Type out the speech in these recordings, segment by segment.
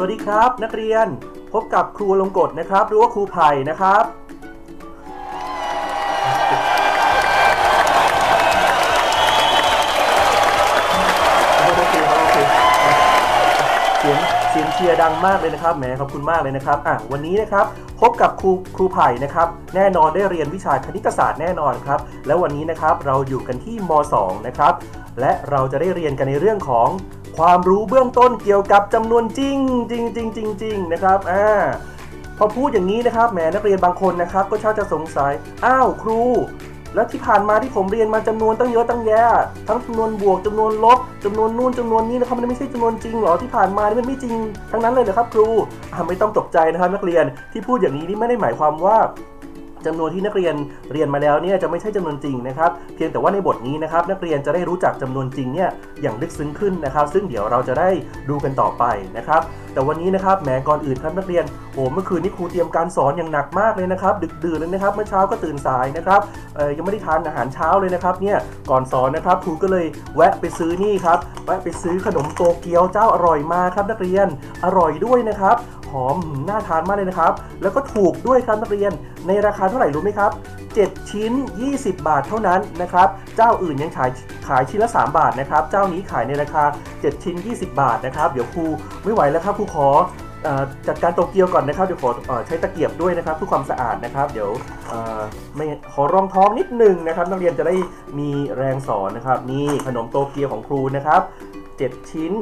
สวัสดีครับ นักเรียนพบกับครูลงกฎนะครับ หรือว่าครูไผ่นะครับโอเคครับโอเคเสียงเสียงเชียร์ดังมากเลยนะครับแหมขอบคุณมากเลยนะครับอะวันนี้นะครับพบกับครูครูไผ่นะครับ แน่นอนได้เรียนวิชาคณิตศาสตร์แน่นอนครับ แล้ววันนี้นะครับเราอยู่กันที่ม .2 นะครับและเราจะได้เรียนกันในเรื่องของ ความรู้เบื้องต้นเกี่ยวกับจำนวนจริงจริงจริงจริงจริงนะครับอ่าพอพูดอย่างนี้นะครับแหมนักเรียนบางคนนะครับ ก็ชอบจะสงสัยอ้าวครู แล้วที่ผ่านมาที่ผมเรียนมาจำนวนตั้งเยอะตั้งแยะทั้งจำนวนบวกจำนวนลบจำนวนนู่นจำนวนนี้นะครับมันไม่ใช่จำนวนจริงเหรอที่ผ่านมานี่มันไม่จริงทั้งนั้นเลยเหรอครับ ครูอะไม่ต้องตกใจนะครับนักเรียนที่พูดอย่างนี้นี่ไม่ได้หมายความว่า จำนวนที่นักเรียนเรียนมาแล้วเนี่ยจะไม่ใช่จำนวนจริงนะครับเพียงแต่ว่าในบทนี้นะครับนักเรียนจะได้รู้จักจำนวนจริงเนี่ยอย่างลึกซึ้งขึ้นนะครับ ซึ่งเดี๋ยวเราจะได้ดูกันต่อไปนะครับ แต่วันนี้นะครับแหมก่อนอื่นครับนักเรียนโอ้เมื่อคืนนี้ครูเตรียมการสอนอย่างหนักมากเลยนะครับ ดึกดื่นเลยนะครับเมื่อเช้าก็ตื่นสายนะครับยังไม่ได้ทานอาหารเช้าเลยนะครับเนี่ยก่อนสอนนะครับครูก็เลยแวะไปซื้อนี่ครับแวะไปซื้อขนมโตเกียวเจ้าอร่อยมาครับนักเรียนอร่อยด้วยนะครับ หอมน่าทานมากเลยนะครับ แล้วก็ถูกด้วยครับนักเรียน ในราคาเท่าไหร่รู้ไหมครับ 7 ชิ้น 20 บาทเท่านั้นนะครับ เจ้าอื่นยังขายขายชิ้นละ 3 บาทนะครับ เจ้านี้ขายในราคา 7 ชิ้น 20 บาทนะครับ เดี๋ยวครูไม่ไหวแล้วครับครูขอจัดการโตเกียวก่อนนะครับเดี๋ยวขออใช้ตะเกียบด้วยนะครับเพื่อความสะอาดนะครับ เดี๋ยวไม่ขอรองท้องนิดนึงนะครับ นักเรียนจะได้มีแรงสอนนะครับ นี่ขนมโตเกียวของครูนะครับ 7 ชิ้น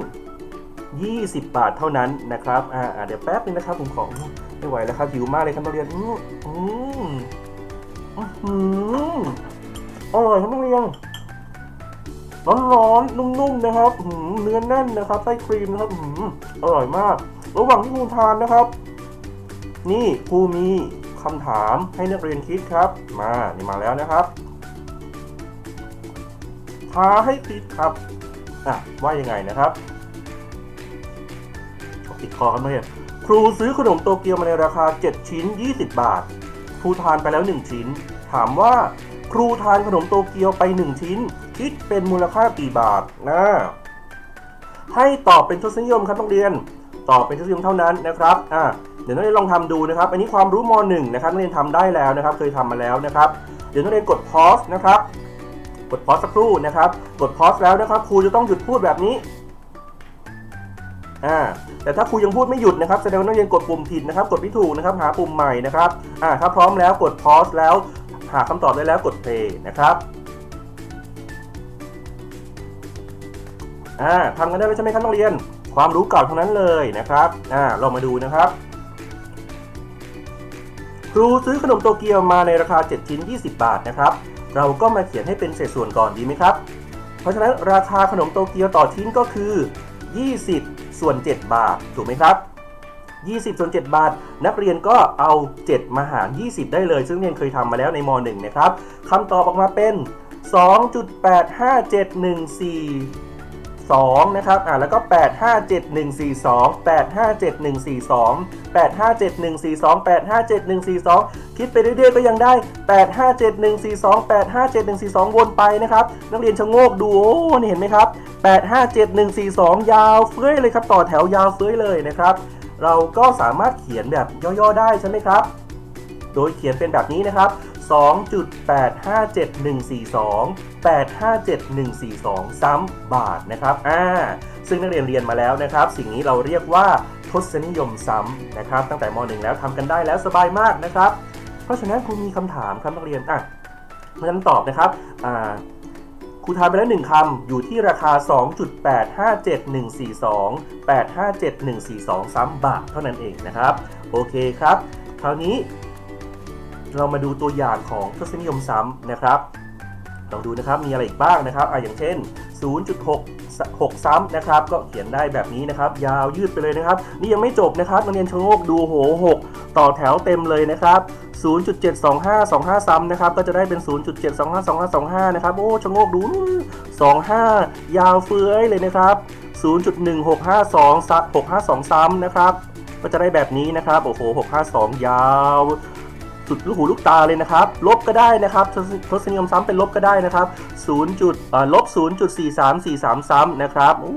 20 บาทเท่านั้นนะครับ อ่าเดี๋ยวแป๊บนึงนะครับผมขอไม่ไหวแล้วครับหิวมากเลยครับนักเรียน อืมอืมอื้อร่อยครับนักเรียนร้อนๆนุ่มๆนะครับอื้อหือเนื้อแน่นนะครับไส้ครีมนะครับอื้อหืออร่อยมาก ระหว่างที่ครูทานนะครับ นี่ครูมีคำถามให้นักเรียนคิดครับ มานี่มาแล้วนะครับท้าให้คิดครับอะว่ายังไงนะครับ ติดคอกันไหมเนี่ยครูซื้อขนมโตเกียวมาในราคา 7 ชิ้น 20 บาท ครูทานไปแล้ว 1 ชิ้น ถามว่าครูทานขนมโตเกียวไป 1 ชิ้น คิดเป็นมูลค่ากี่บาทนะให้ตอบเป็นทศนิยมครับนักเรียน ตอบเป็นทศนิยมเท่านั้นนะครับอะเดี๋ยวนักเรียนลองทำดูนะครับ อันนี้ความรู้ม .1 นะครับนักเรียนทำได้แล้วนะครับ เคยทำมาแล้วนะครับ เดี๋ยวนักเรียนกดพอสนะครับ กดพอสสักครู่นะครับ กดพอสแล้วนะครับ ครูจะต้องหยุดพูดแบบนี้ อ่าแต่ถ้าครูยังพูดไม่หยุดนะครับแสดงว่านักเรียนกดปุ่มผิดนะครับ กดไม่ถูกนะครับ หาปุ่มใหม่นะครับอ่าถ้าพร้อมแล้วกด pause แล้ว หาคำตอบได้แล้วกด play นะครับอ่าทำกันได้ใช่ไหมครับนักเรียน ความรู้เก่าทั้งนั้นเลยนะครับอ่าเรามาดูนะครับครูซื้อขนมโตเกียวมาในราคา 7 ชิ้น 20 บาทนะครับ เราก็มาเขียนให้เป็นเศษส่วนก่อนดีไหมครับ เพราะฉะนั้นราคาขนมโตเกียวต่อชิ้นก็คือ 20 ส่วน 7 บาท ถูกไหมครับ 20 ส่วน 7 บาท นักเรียนก็เอา 7 มาหาร 20 ได้เลย ซึ่งเรียนเคยทำมาแล้วในม .1 นะครับคำตอบออกมาเป็น 2.85714 2นะครับอ่าแล้วก็ 857142 857142 857142 857142 คิดไปเรื่อยๆก็ยังได้ 857142 857142 วนไปนะครับ นักเรียนชะโงกดูโอ้นี่เห็นไหมครับ 857142 ยาวเฟ้ยเลยครับ ต่อแถวยาวเฟ้ยเลยนะครับ เราก็สามารถเขียนแบบย่อๆได้ใช่ไหมครับ โดยเขียนเป็นแบบนี้นะครับ 2.857142 857142 ซ้ำบาทนะครับอ่าซึ่งนักเรียนเรียนมาแล้วนะครับ สิ่งนี้เราเรียกว่าทศนิยมซ้ำนะครับ ตั้งแต่ม .1 แล้วทำกันได้แล้วสบายมากนะครับ เพราะฉะนั้นครูมีคำถามครับนักเรียนอะเพราะฉะนั้นตอบนะครับอ่าครูทานไปแล้วหนึ่งคำอยู่ที่ราคา 2.857142 857142 ซ้ำบาทเท่านั้นเองนะครับ โอเคครับ คราวนี้ เรามาดูตัวอย่างของทศนิยมซ้ำนะครับลองดูนะครับมีอะไรอีกบ้างนะครับอะอย่างเช่น 0.6 6ซ้ำนะครับ ก็เขียนได้แบบนี้นะครับ ยาวยืดไปเลยนะครับ นี่ยังไม่จบนะครับนักเรียนชะโงกดูโห 6 ต่อแถวเต็มเลยนะครับ 0.725 25 ซ้ำนะครับ ก็จะได้เป็น 0.725 2525 นะครับ โอ้ชะโงกดู 25 ยาวเฟื้อยเลยนะครับ 0.1652 652 ซ้ำนะครับ ก็จะได้แบบนี้นะครับ โอ้โห 652 ยาว สุดลูกหูลูกตาเลยนะครับ ลบก็ได้นะครับทศนิยมซ้ำเป็นลบก็ได้นะครับ0จุดเอ่อลบ0.4343ซ้ำนะครับอู้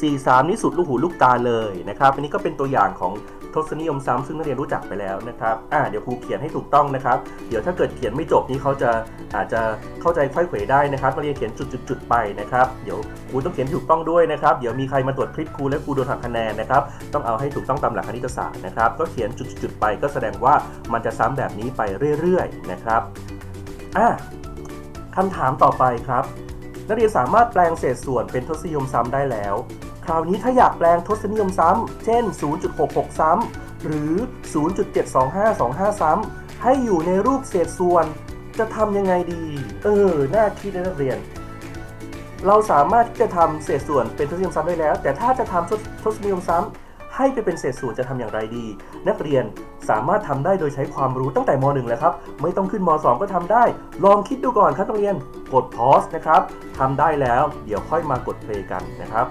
43นี่สุดลูกหูลูกตาเลยนะครับ อันนี้ก็เป็นตัวอย่างของ ทศนิยมซ้ำซึ่งนักเรียนรู้จักไปแล้วนะครับอ่าเดี๋ยวครูเขียนให้ถูกต้องนะครับ เดี๋ยวถ้าเกิดเขียนไม่จบนี่เขาจะอาจจะเข้าใจค่อยเขวได้นะครับนักเรียนเขียนจุดๆไปนะครับ เดี๋ยวครูต้องเขียนถูกต้องด้วยนะครับ เดี๋ยวมีใครมาตรวจคลิปครูและครูโดนหักคะแนนนะครับ ต้องเอาให้ถูกต้องตามหลักคณิตศาสตร์นะครับ ก็เขียนจุดๆไปก็แสดงว่ามันจะซ้ำแบบนี้ไปเรื่อยๆนะครับอะคำถามต่อไปครับ นักเรียนสามารถแปลงเศษส่วนเป็นทศนิยมซ้ำได้แล้ว คราวนี้ถ้าอยากแปลงทศนิยมซ้ำ เช่น 0.66 ซ้ำ หรือ 0.72525 ซ้ำ ให้อยู่ในรูปเศษส่วน จะทำยังไงดี เออน่าคิดนะนักเรียน เราสามารถที่จะทำเศษส่วนเป็นทศนิยมซ้ำได้แล้ว แต่ถ้าจะทำทศทศนิยมซ้ำ ให้ไปเป็นเศษส่วนจะทำอย่างไรดี นักเรียนสามารถทำได้โดยใช้ความรู้ตั้งแต่ม .1 แล้วครับ ไม่ต้องขึ้นม .2 ก็ทำได้ ลองคิดดูก่อนครับนักเรียน กด pause นะครับทำได้แล้ว เดี๋ยวค่อยมากด play กันนะครับ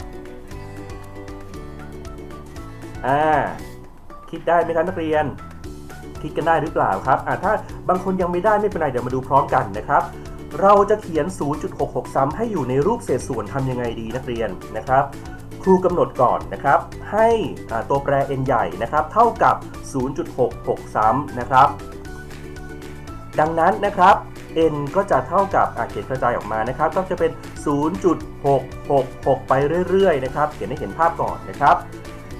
อ่าคิดได้ไหมครับนักเรียน คิดกันได้หรือเปล่าครับอ่าถ้าบางคนยังไม่ได้ไม่เป็นไรเดี๋ยวมาดูพร้อมกันนะครับ เราจะเขียน 0.66ซ้ำให้อยู่ในรูปเศษส่วนทำยังไงดีนักเรียนนะครับครูกำหนดก่อนนะครับ ให้ตัวแปร n ใหญ่นะครับ เท่ากับ 0.66ซ้ำนะครับ ดังนั้นนะครับ n ก็จะเท่ากับเขียนกระจายออกมานะครับ ก็จะเป็น 0.666 ไปเรื่อยๆ นะครับ เขียนให้เห็นภาพก่อนนะครับ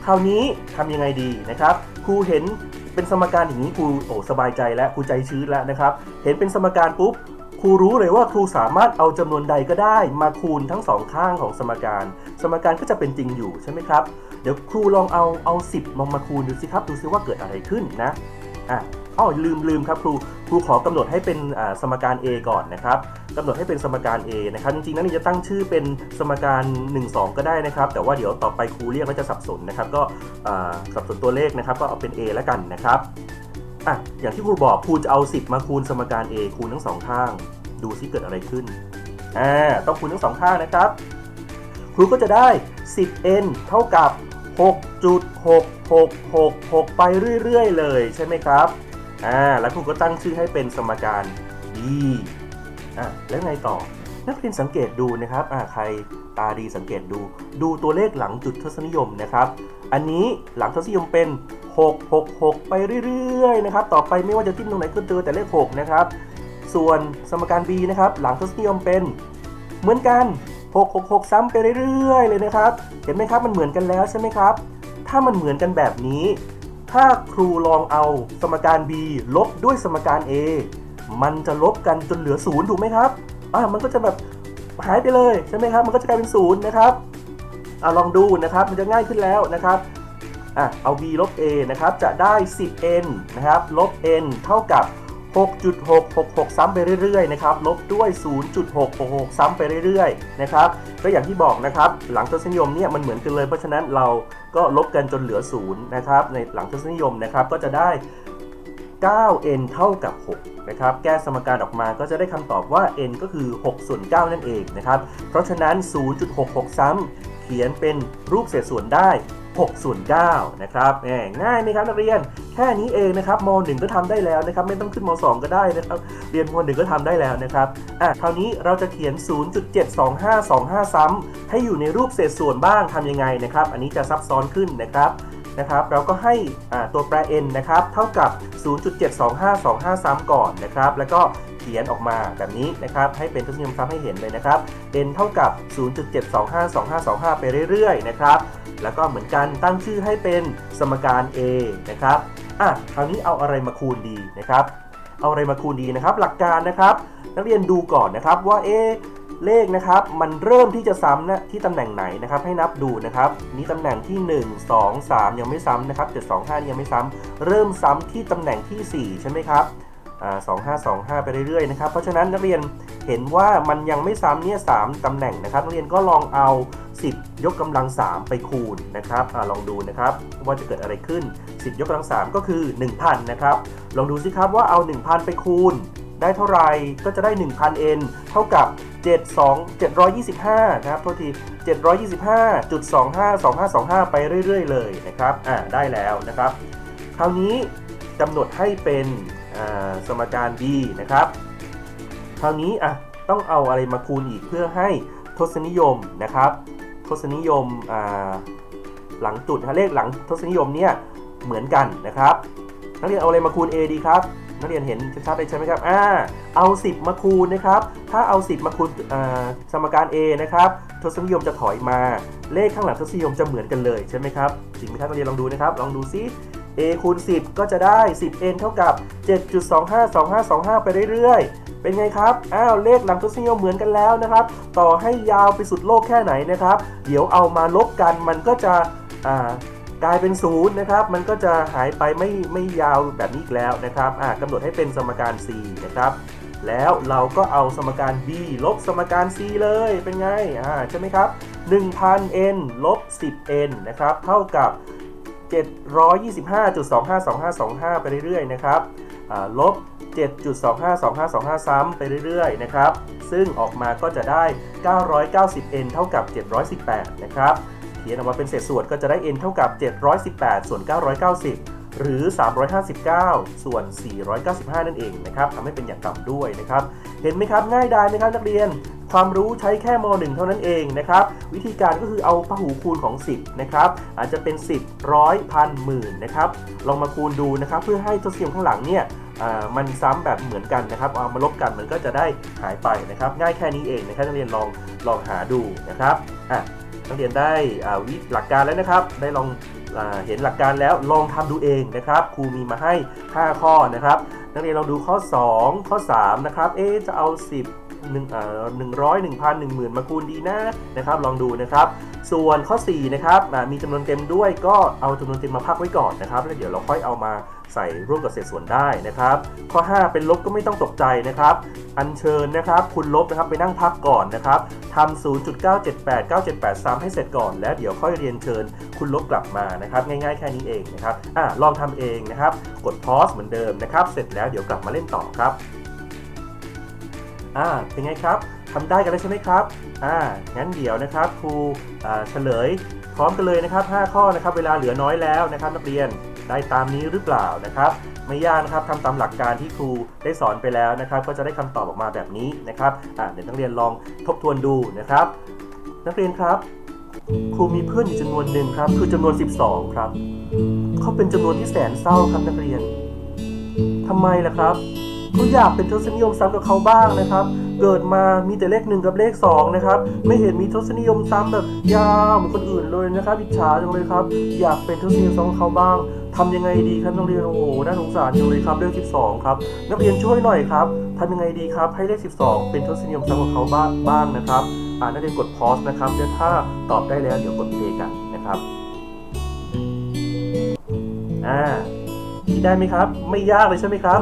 คราวนี้ทำยังไงดีนะครับ ครูเห็นเป็นสมการอย่างนี้ครูโอ้สบายใจแล้วครูใจชื้นแล้วนะครับ เห็นเป็นสมการปุ๊บครูรู้เลยว่าครูสามารถเอาจำนวนใดก็ได้ มาคูณทั้งสองข้างของสมการ สมการก็จะเป็นจริงอยู่ใช่ไหมครับ เดี๋ยวครูลองเอาเอา 10 ลองมาคูณดูสิครับ ดูซิว่าเกิดอะไรขึ้นนะอะ อ๋อลืมลืมครับครูครูขอกำหนดให้เป็นสมการ A ก่อนนะครับกำหนดให้เป็นสมการ A นะครับจริงๆนั่นจะตั้งชื่อเป็นสมการ 1 2 ก็ได้นะครับ แต่ว่าเดี๋ยวต่อไปครูเรียกแล้วจะสับสนนะครับ ก็สับสนตัวเลขนะครับ ก็เอาเป็น A แล้วกันนะครับอะอย่างที่ครูบอกครูจะเอา 10 มาคูณสมการ A คูณทั้งสองข้าง ดูซิเกิดอะไรขึ้นอ่าต้องคูณทั้งสองข้างนะครับ ครูก็จะได้ 10n เท่ากับ 6.6666 ไปเรื่อย ๆ เลยใช่ไหมครับ อ่าแล้วครูก็ตั้งชื่อให้เป็นสมการ b อะแล้วไงต่อ นักเรียนสังเกตดูนะครับอ่าใครตาดีสังเกตดู ดูตัวเลขหลังจุดทศนิยมนะครับ อันนี้หลังทศนิยมเป็น 666 ไปเรื่อยๆนะครับต่อไปไม่ว่าจะทิ้มตรงไหนก็เจอแต่เลข 6 นะครับ ส่วนสมการ b นะครับหลังทศนิยมเป็นเหมือนกัน 666 ซ้ำไปเรื่อยๆ เลยนะครับ เห็นไหมครับมันเหมือนกันแล้วใช่ไหมครับ ถ้ามันเหมือนกันแบบนี้ ถ้าครูลองเอาสมการ b ลบด้วยสมการ a มันจะลบกันจนเหลือศูนย์ถูกไหมครับอ่ามันก็จะแบบหายไปเลยใช่ไหมครับ มันก็จะกลายเป็นศูนย์นะครับอ่าลองดูนะครับ มันจะง่ายขึ้นแล้วนะครับอะเอา b ลบ a นะครับ จะได้ 10n นะครับ ลบ n เท่ากับ 6.666 ซ้ำไปเรื่อยๆนะครับลบด้วย 0.666 ซ้ำไปเรื่อยๆนะครับก็อย่างที่บอกนะครับหลังทศนิยมเนี่ยมันเหมือนกันเลยเพราะฉะนั้นเราก็ลบกันจนเหลือ0นะครับในหลังทศนิยมนะครับก็จะได้ 9n เท่ากับ 6 นะครับ แก้สมการออกมาก็จะได้คำตอบว่า n ก็คือ 6 ส่วน 9 นั่นเองนะครับ เพราะฉะนั้น 0.66 ซ้ำ ขียนเป็นรูปเศษส่วนได้6ส่วน9นะครับแหมง่ายไหมครับนักเรียน แค่นี้เองนะครับม .1 ก็ทำได้แล้วนะครับ ไม่ต้องขึ้นม .2 ก็ได้นะครับ เรียนม .1 ก็ทำได้แล้วนะครับ อะ คราวนี้เราจะเขียน 0.72525 ซ้ำให้อยู่ในรูปเศษส่วนบ้างทำยังไงนะครับ อันนี้จะซับซ้อนขึ้นนะครับ นะครับ เราก็ให้ตัวแปร n นะครับ เท่ากับ 0.72525ซ้ำก่อนนะครับ แล้วก็เขียนออกมาแบบนี้นะครับ ให้เป็นทศนิยมซ้ำให้เห็นเลยนะครับ n เท่ากับ 0.7252525 ไปเรื่อยๆนะครับ แล้วก็เหมือนกันตั้งชื่อให้เป็นสมการ a นะครับ อะ คราวนี้เอาอะไรมาคูณดีนะครับ เอาอะไรมาคูณดีนะครับ หลักการนะครับ นักเรียนดูก่อนนะครับว่าเอ เลขนะครับมันเริ่มที่จะซ้ำนะที่ตำแหน่งไหนนะครับให้นับดูนะครับนี่ตำแหน่งที่ 1 2 3 ยังไม่ซ้ำนะครับ7 2 5ยังไม่ซ้ำเริ่มซ้ำที่ตำแหน่งที่ 4 ใช่ไหมครับอ่า2 5 2 5 ไปเรื่อยๆนะครับเพราะฉะนั้นนักเรียนเห็นว่ามันยังไม่ซ้ำเนี่ย3ตำแหน่งนะครับนักเรียนก็ลองเอา 10 ยกกำลัง 3 ไปคูณนะครับอาลองดูนะครับว่าจะเกิดอะไรขึ้น 10 ยกกำลัง 3 ก็คือ 1,000 นะครับ ลองดูสิครับว่าเอา 1,000 ไปคูณ ได้เท่าไหร่ก็จะได้ 1,000 n เท่ากับ 72 725 นะครับโทษที 725.252525 ไปเรื่อย ๆ เลยนะครับอ่าได้แล้วนะครับ คราวนี้กำหนดให้เป็นสมการ b นะครับ คราวนี้อะต้องเอาอะไรมาคูณอีกเพื่อให้ทศนิยมนะครับ ทศนิยมอ่าหลังจุดเลขหลังทศนิยมเนี่ยเหมือนกันนะครับ นักเรียนเอาอะไรมาคูณ a ดีครับ นักเรียนเห็นชัดๆเลยใช่ไหมครับอ่าเอา 10 มาคูณนะครับ ถ้าเอา 10 มาคูณสมการ a นะครับทศนิยมจะถอยมา เลขข้างหลังทศนิยมจะเหมือนกันเลยใช่ไหมครับจริงไหมครับนักเรียนลองดูนะครับ ลองดูซิ a คูณ 10 ก็จะได้ 10n เท่ากับ 7.252525 ไปเรื่อยๆ เป็นไงครับ อ้าว เลขหลังทศนิยมเหมือนกันแล้วนะครับ ต่อให้ยาวไปสุดโลกแค่ไหนนะครับ เดี๋ยวเอามาลบกันมันก็จะ อ่า กลายเป็นศูนย์นะครับ มันก็จะหายไปไม่ไม่ยาวแบบนี้อีกแล้วนะครับอ่ากำหนดให้เป็นสมการ c นะครับ แล้วเราก็เอาสมการ b ลบสมการ c เลยเป็นไงอ่าใช่ไหมครับ 1,000n ลบ 10n นะครับเท่ากับ 725.252525 ไปเรื่อยๆนะครับอ่าลบ 7.252525 ซ้ำไปเรื่อยๆนะครับ ซึ่งออกมาก็จะได้ 990n เท่ากับ 718 นะครับ เขียนออกมาเป็นเศษส่วนก็จะได้ n เท่ากับ 718 ส่วน 990 หรือ 359 ส่วน 495 นั่นเองนะครับทำให้เป็นอย่างต่ำด้วยนะครับ เห็นไหมครับง่ายดายไหมครับนักเรียนความรู้ใช้แค่ม .1 เท่านั้นเองนะครับ วิธีการก็คือเอาพหูคูณของ 10 นะครับ อาจจะเป็น 10ร้อยพันหมื่นนะครับ ลองมาคูณดูนะครับ เพื่อให้ทศนิยมข้างหลังเนี่ยมันซ้ำแบบเหมือนกันนะครับ เอามาลบกันมันก็จะได้หายไปนะครับ ง่ายแค่นี้เองนะครับนักเรียนลองลองหาดูนะครับอะ นักเรียนได้วิหลักการแล้วนะครับ ได้ลองอเห็นหลักการแล้วลองทำดูเองนะครับ ครูมีมาให้ 5 ข้อนะครับ นักเรียนเราดูข้อ 2 ข้อ 3 นะครับ เอ๊จะเอา 10 หนึ่งเอ่อหนึ่งร้อยหนึ่งพันหนึ่งหมื่นมาคูณดีนะนะครับ ลองดูนะครับ ส่วนข้อ4นะครับมีจำนวนเต็มด้วยก็เอาจำนวนเต็มมาพักไว้ก่อนนะครับ แล้วเดี๋ยวเราค่อยเอามาใส่ร่วมกับเศษส่วนได้นะครับ ข้อ 5 เป็นลบก็ไม่ต้องตกใจนะครับ อัญเชิญนะครับคุณลบนะครับไปนั่งพักก่อนนะครับทำ0.978 978ซ้ำให้เสร็จก่อน แล้วเดี๋ยวค่อยเรียนเชิญคุณลบกลับมานะครับ ง่ายๆแค่นี้เองนะครับอะลองทำเองนะครับ กดพอยส์เหมือนเดิมนะครับ เสร็จแล้วเดี๋ยวกลับมาเล่นต่อครับ อ่าเป็นไงครับทำได้กันแล้วใช่ไหมครับอ่างั้นเดี๋ยวนะครับครูเฉลยพร้อมกันเลยนะครับ 5 ข้อนะครับ เวลาเหลือน้อยแล้วนะครับ นักเรียนได้ตามนี้หรือเปล่านะครับไม่ยากนะครับทำตามหลักการที่ครูได้สอนไปแล้วนะครับ ก็จะได้คำตอบออกมาแบบนี้นะครับอ่าเดี๋ยวนักเรียนลองทบทวนดูนะครับ นักเรียนครับ ครูมีเพื่อนอยู่จำนวนหนึ่งครับ คือจำนวน 12 ครับเขาเป็นจำนวนที่แสนเศร้าครับนักเรียนทำไมล่ะครับ เขาอยากเป็นทศนิยมซ้ำกับเขาบ้างนะครับ เกิดมามีแต่เลขหนึ่งกับเลขสองนะครับ ไม่เห็นมีทศนิยมซ้ำแบบยาวเหมือนคนอื่นเลยนะครับอิจฉาจังเลยครับ อยากเป็นทศนิยมซ้ำกับเขาบ้างทำยังไงดีครับนักเรียนโอ้โหน่าสงสารจังเลยครับเลข12 ครับ นักเรียนช่วยหน่อยครับทำยังไงดีครับ ให้เลข 12 เป็นทศนิยมซ้ำกับเขาบ้างบ้างนะครับอ่านักเรียนกดพอสนะครับเดี๋ยวถ้าตอบได้แล้วเดี๋ยวกดเพลย์กันนะครับ ได้ไหมครับ ไม่ยากเลยใช่ไหมครับ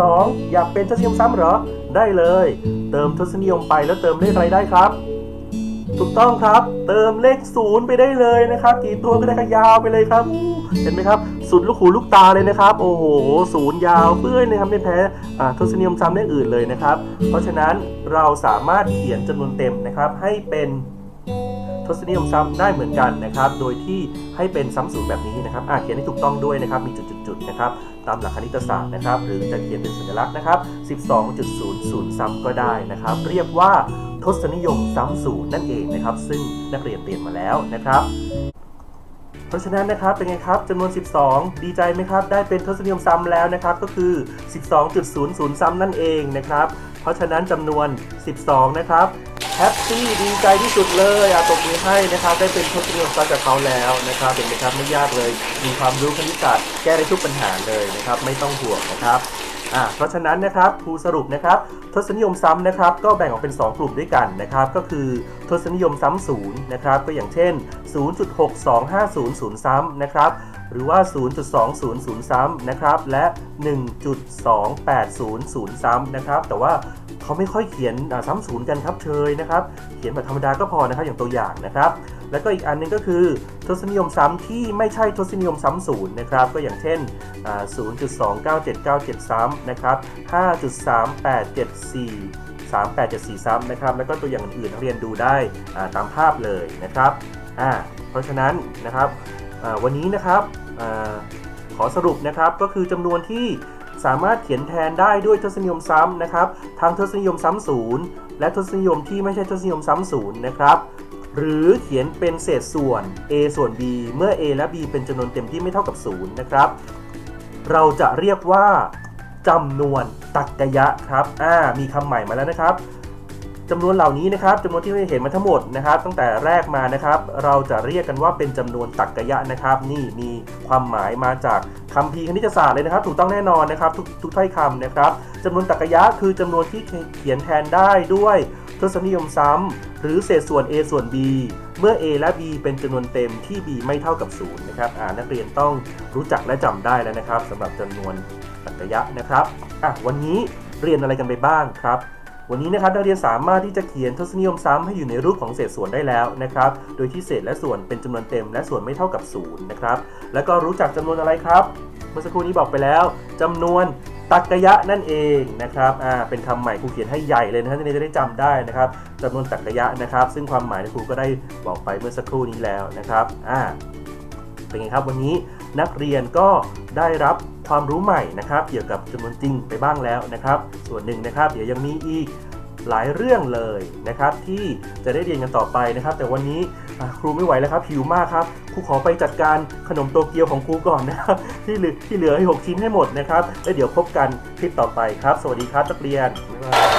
12 อยากเป็นทศนิยมซ้ำเหรอ ได้เลย เติมทศนิยมไปแล้วเติมเลขอะไรได้ครับ ถูกต้องครับ เติมเลขศูนย์ไปได้เลยนะครับกี่ตัวก็ได้ก็ยาวไปเลยครับ เห็นไหมครับ สุดลูกหูลูกตาเลยนะครับ โอ้โหศูนย์ยาวเพื่อนนะครับไม่แพ้ทศนิยมซ้ำเลขอื่นเลยนะครับ เพราะฉะนั้นเราสามารถเขียนจำนวนเต็มนะครับให้เป็น ทศนิยมซ้ำได้เหมือนกันนะครับ โดยที่ให้เป็นซ้ำศูนย์แบบนี้นะครับอ่าเขียนให้ถูกต้องด้วยนะครับ มีจุดๆนะครับ ตามหลักคณิตศาสตร์นะครับ หรือจะเขียนเป็นสัญลักษณ์นะครับ 12.00 ซ้ำก็ได้นะครับ เรียกว่าทศนิยมซ้ำศูนย์นั่นเองนะครับ ซึ่งนักเรียนเรียนมาแล้วนะครับเพราะฉะนั้นนะครับเป็นไงครับจำนวน 12 ดีใจไหมครับ ได้เป็นทศนิยมซ้ำแล้วนะครับ ก็คือ 12.00 ซ้ำนั่นเองนะครับ เพราะฉะนั้นจำนวน 12 นะครับ แฮปปี้ดีใจที่สุดเลยอะตบมือให้นะครับได้เป็นทศนิยมซ้ำจากเขาแล้วนะครับเห็นไหมครับไม่ยากเลย มีความรู้คณิตศาสตร์แก้ได้ทุกปัญหาเลยนะครับ ไม่ต้องห่วงนะครับอะเพราะฉะนั้นนะครับครูสรุปนะครับทศนิยมซ้ำนะครับก็แบ่งออกเป็น 2 กลุ่มด้วยกันนะครับก็คือทศนิยมซ้ำศูนย์นะครับก็อย่างเช่น 0.6250 ซ้ำนะครับ หรือว่า 0.200 ซ้ำนะครับ และ 1.2800ซ้ำนะครับ แต่ว่าเขาไม่ค่อยเขียนซ้ำศูนย์กันครับเชยนะครับ เขียนแบบธรรมดาก็พอนะครับอย่างตัวอย่างนะครับ แล้วก็อีกอันหนึงก็คือทศนิยมซ้ำที่ไม่ใช่ทศนิยมซ้ำศูนย์นะครับ ก็อย่างเช่น 0.29797 ซ้ำนะครับ 5.3874 3874 ซ้ำนะครับ แล้วก็ตัวอย่างอื่นๆนักเรียนดูได้ตามภาพเลยนะครับ อ่า เพราะฉะนั้นนะครับ วันนี้นะครับอขอสรุปนะครับก็คือจำนวนที่สามารถเขียนแทนได้ด้วยทศนิยมซ้ำนะครับทั้งทศนิยมซ้ำศูนย์และทศนิยมที่ไม่ใช่ทศนิยมซ้ำศูนย์นะครับหรือเขียนเป็นเศษส่วน a ส่วน b เมื่อ a และ b เป็นจำนวนเต็มที่ไม่เท่ากับ0นะครับเราจะเรียกว่าจำนวนตรรกะยะครับอ่ามีคำใหม่มาแล้วนะครับ จำนวนเหล่านี้นะครับจำนวนที่เราเห็นมาทั้งหมดนะครับ ตั้งแต่แรกมานะครับ เราจะเรียกกันว่าเป็นจำนวนตรรกะยะนะครับ นี่มีความหมายมาจากคัมภีคณิตศาสตร์เลยนะครับ ถูกต้องแน่นอนนะครับ ทุกทุกถ้อยคำนะครับจำนวนตรรกะยะคือจำนวนที่เขียนแทนได้ด้วยทศนิยมซ้ำหรือเศษส่วน a ส่วน b เมื่อ a และ b เป็นจำนวนเต็มที่ b ไม่เท่ากับ0นะครับอ่านักเรียนต้องรู้จักและจำได้แล้วนะครับสำหรับจำนวนตรรกะยะนะครับอะวันนี้เรียนอะไรกันไปบ้างครับ วันนี้นะครับนักเรียนสามารถที่จะเขียนทศนิยมซ้ำให้อยู่ในรูปของเศษส่วนได้แล้วนะครับ โดยที่เศษและส่วนเป็นจำนวนเต็ม และส่วนไม่เท่ากับ0นะครับ แล้วก็รู้จักจำนวนอะไรครับ เมื่อสักครู่นี้บอกไปแล้วจำนวนตรรกะยะนั่นเองนะครับ อ่า เป็นคำใหม่ครูเขียนให้ใหญ่เลยนะครับนักเรียนจะได้จำได้นะครับจำนวนตรรกะยะนะครับ ซึ่งความหมายครูก็ได้บอกไปเมื่อสักครู่นี้แล้วนะครับ อ่า เป็นไงครับวันนี้ นักเรียนก็ได้รับความรู้ใหม่นะครับ เกี่ยวกับจำนวนจริงไปบ้างแล้วนะครับ ส่วนหนึ่งนะครับ เดี๋ยวยังมีอีกหลายเรื่องเลยนะครับ ที่จะได้เรียนกันต่อไปนะครับ แต่วันนี้ครูไม่ไหวแล้วครับหิวมากครับครูขอไปจัดการขนมโตเกียวของครูก่อนนะครับที่เหลือที่เหลือให้6ชิ้นให้หมดนะครับแล้วเดี๋ยวพบกันคลิปต่อไปครับ สวัสดีครับนักเรียนบ๊ายบาย